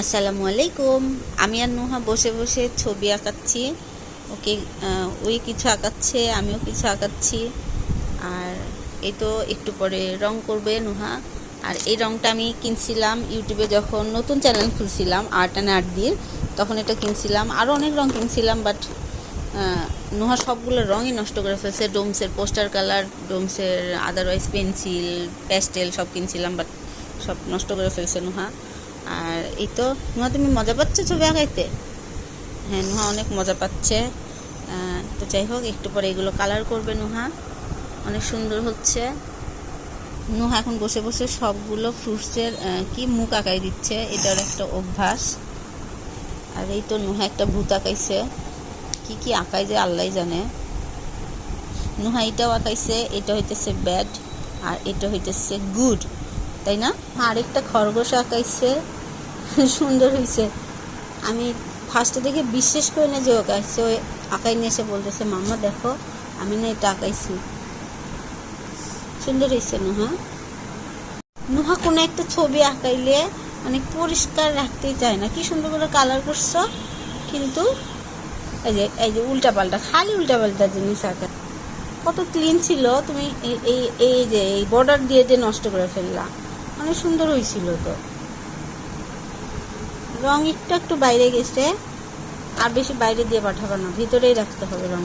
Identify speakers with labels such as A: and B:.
A: আসসালামু আলাইকুম। আমি আর নুহা বসে বসে ছবি আঁকাচ্ছি। ওকে ওই কিছু আঁকাচ্ছে, আমিও কিছু আঁকাচ্ছি। আর এই তো একটু পরে রং করবে নুহা। আর এই রংটা আমি কিনছিলাম ইউটিউবে যখন নতুন চ্যানেল খুলছিলাম, আর্ট অ্যান্ড আর্ট দিয়ে, তখন এটা কিনছিলাম। আরও অনেক রং কিনছিলাম, বাট নুহা সবগুলো রঙই নষ্ট করে ফেলছে। ডোমসের পোস্টার কালার, ডোমসের আদারওয়াইজ পেন্সিল প্যাস্টেল সব কিনছিলাম, বাট সব নষ্ট করে ফেলছে নুহা। আর এই তো নুহা তুমি মজা পাচ্ছ ছবি আঁকাইতে? হ্যাঁ নুহা অনেক মজা পাচ্ছে। তো যাই হোক, একটু পরে এগুলো কালার করবে নুহা। অনেক সুন্দর হচ্ছে। নুহা এখন বসে বসে সবগুলো ফ্রুটসের কি মুখ আঁকাই দিচ্ছে, এটার একটা অভ্যাস। আর এই তো নুহা একটা ভূত আঁকাইছে। কি কি আঁকাই যে আল্লাহ জানে। নুহা এটাও আঁকাইছে, এটা হইতেছে ব্যাড আর এটা হইতেছে গুড তাই না? আরেকটা খরগোশ আঁকাইছে। সুন্দর হয়েছে। আমি ফার্স্টে দেখে বিশ্বাস করি না যে ও আঁকাইছে ওই আঁকাই নিয়ে এসে বলতেছে, মাম্মা, দেখো, আমি না এটা আঁকাইছি। সুন্দর হয়েছে নুহা। নুহা কোনো একটা ছবি আঁকাইলে অনেক পরিষ্কার রাখতেই চায় না। কি সুন্দর করে কালার করছ। কিন্তু এই যে এই যে উল্টা পাল্টা খালি উল্টা পাল্টা জিনিস আঁকা। কত ক্লিন ছিল। তুমি এই এই যে, এই বর্ডার দিয়ে দিয়ে নষ্ট করে ফেললা। অনেক সুন্দর হয়েছিল তো। রং একটু একটু বাইরে গেছে, আর বেশি বাইরে দিয়ে পাঠাবো না, ভিতরেই রাখতে হবে রং